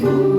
Hallelujah.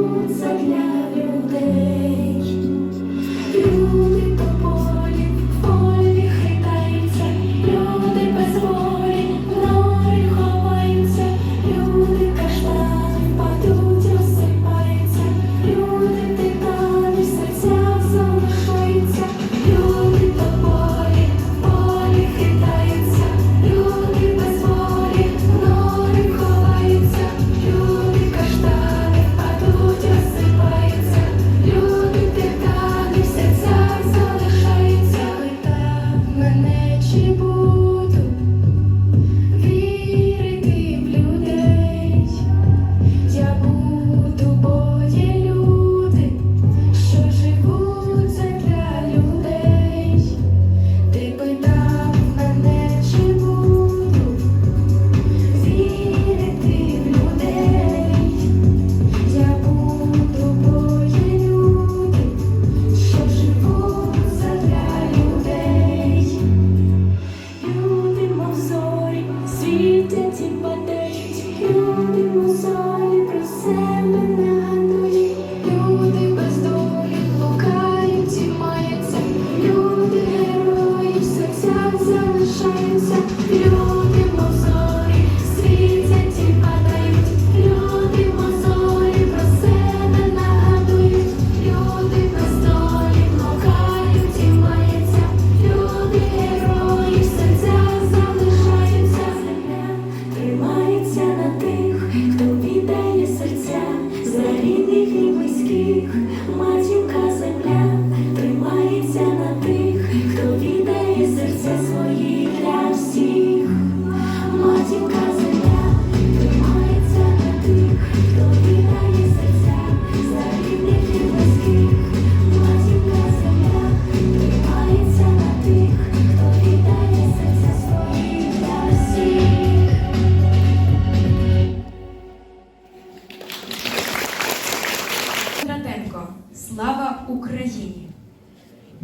Thank you.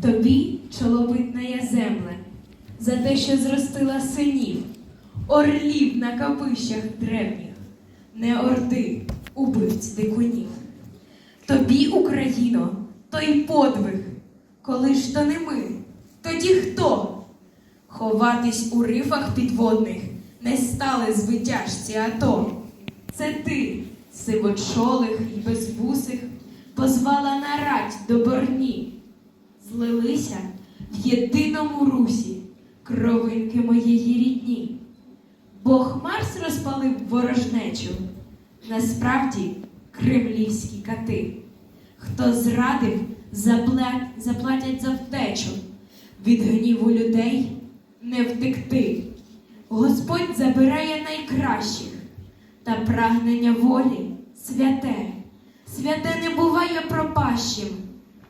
Тобі чоловитна земле, за те, що зростила синів, орлів на капищах древніх, не орди, убивць дикунів. Тобі, Україно, той подвиг, коли ж то не ми, тоді хто? Ховатись у рифах підводних не стали звитяжці АТО. Це ти, сивочолих і безвусих, позвала на рать до борні. Злилися в єдиному русі кровинки моєї рідні. Бог Марс розпалив ворожнечу, насправді кремлівські кати. Хто зрадив, запла- заплатять за втечу, від гніву людей не втекти. Господь забирає найкращих, та прагнення волі святе. Святе не буває пропащим,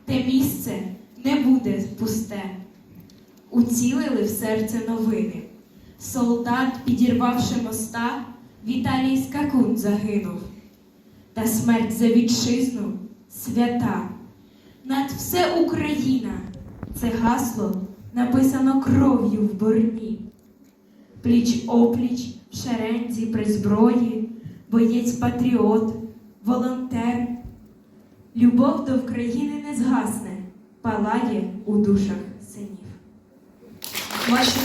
те місце не буде пусте. Уцілили в серце новини. Солдат, підірвавши моста, Віталій Скакун загинув. Та смерть за вітчизну свята. Над все Україна це гасло написано кров'ю в борні. Пліч опліч в шерензі при зброї, боєць патріот, волонтер. Любов до України не згасне, палає у душах синів. Ваші